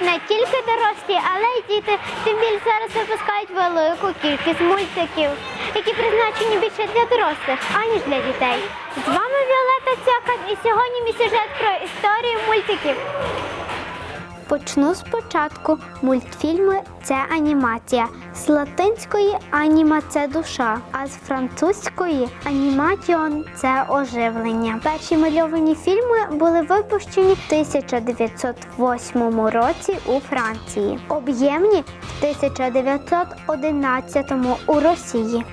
не тільки дорослі, але й діти. Тим більше зараз випускають велику кількість мультиків, які призначені більше для дорослих, аніж для дітей. З вами Віолета Цякан і сьогодні мій сюжет про історію мультиків. Почну спочатку. Мультфільми це анімація. З латинської аніма це душа, а з французької анімаціон це оживлення. Перші мальовані фільми були випущені в 1908 році у Франції, об'ємні в 1911 у Росії.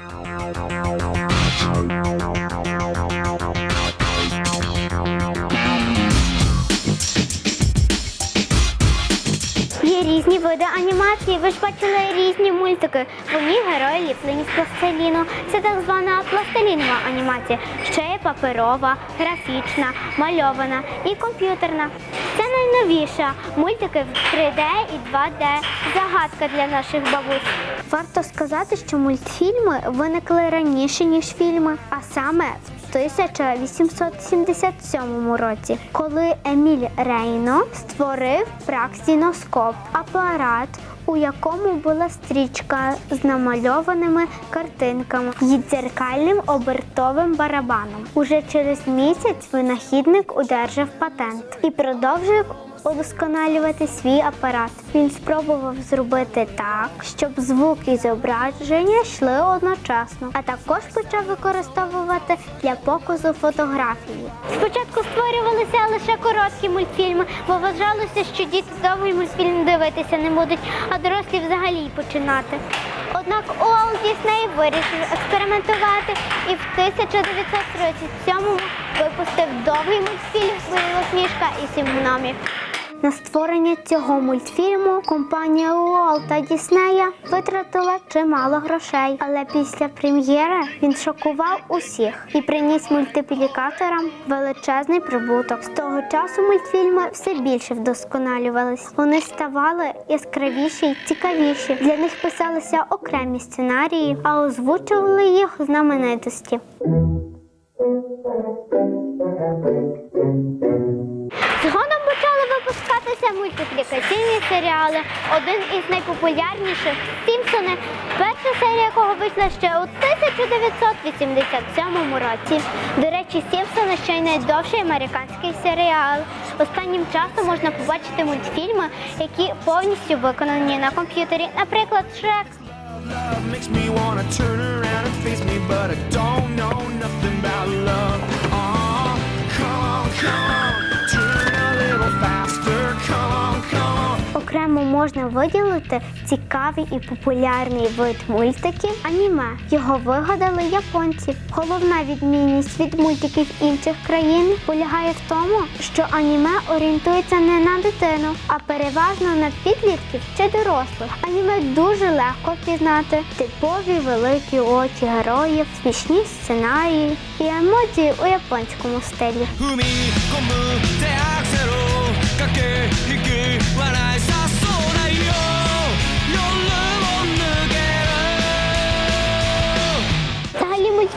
Є різні види анімації. Ви ж бачили різні мультики. Вони герої ліплені з пластиліну. Це так звана пластилінова анімація. Ще є паперова, графічна, мальована і комп'ютерна. Це найновіша. Мультики в 3D і 2D. Загадка для наших бабусь. Варто сказати, що мультфільми виникли раніше, ніж фільми, а саме в 1877 році, коли Еміль Рейно створив праксіноскоп апарат, у якому була стрічка з намальованими картинками і дзеркальним обертовим барабаном. Уже через місяць винахідник удержав патент і продовжив удосконалювати свій апарат. Він спробував зробити так, щоб звук і зображення йшли одночасно, а також почав використовувати для показу фотографії. Спочатку створювалися лише короткі мультфільми, бо вважалося, що діти довгий мультфільм дивитися не будуть, а дорослі взагалі починати. Однак Уолт Дісней вирішив експериментувати і в 1937-му випустив довгий мультфільм Білосніжка і сім гномів. На створення цього мультфільму компанія Уолта Діснея витратила чимало грошей, але після прем'єри він шокував усіх і приніс мультиплікаторам величезний прибуток. З того часу мультфільми все більше вдосконалювались. Вони ставали яскравіші й цікавіші. Для них писалися окремі сценарії, а озвучували їх знаменитості. Серіали. Один із найпопулярніших Сімпсони, перша серія якого вийшла ще у 1987 році. До речі, Сімпсони ще й найдовший американський серіал. Останнім часом можна побачити мультфільми, які повністю виконані на комп'ютері, наприклад, Шрек. Окремо можна виділити цікавий і популярний вид мультиків аніме. Його вигадали японці. Головна відмінність від мультиків інших країн полягає в тому, що аніме орієнтується не на дитину, а переважно на підлітків чи дорослих. Аніме дуже легко впізнати типові великі очі героїв, смішні сценарії і емоції у японському стилі.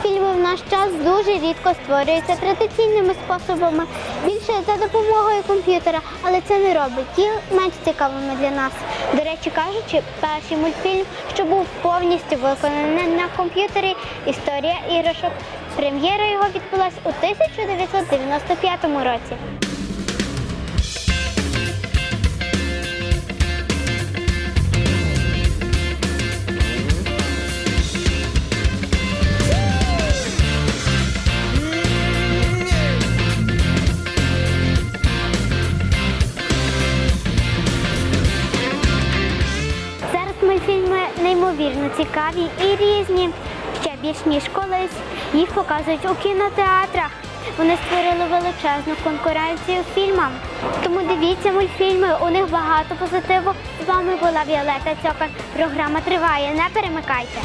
Мультфільми в наш час дуже рідко створюються традиційними способами, більше за допомогою комп'ютера, але це не робить їх менш цікавими для нас. До речі кажучи, перший мультфільм, що був повністю виконаний на комп'ютері Історія іграшок. Прем'єра його відбулась у 1995 році. Неймовірно цікаві і різні. Ще більш ніж колись. Їх показують у кінотеатрах. Вони створили величезну конкуренцію фільмам. Тому дивіться мультфільми, у них багато позитиву. З вами була Віолета Цьокар. Програма триває. Не перемикайте.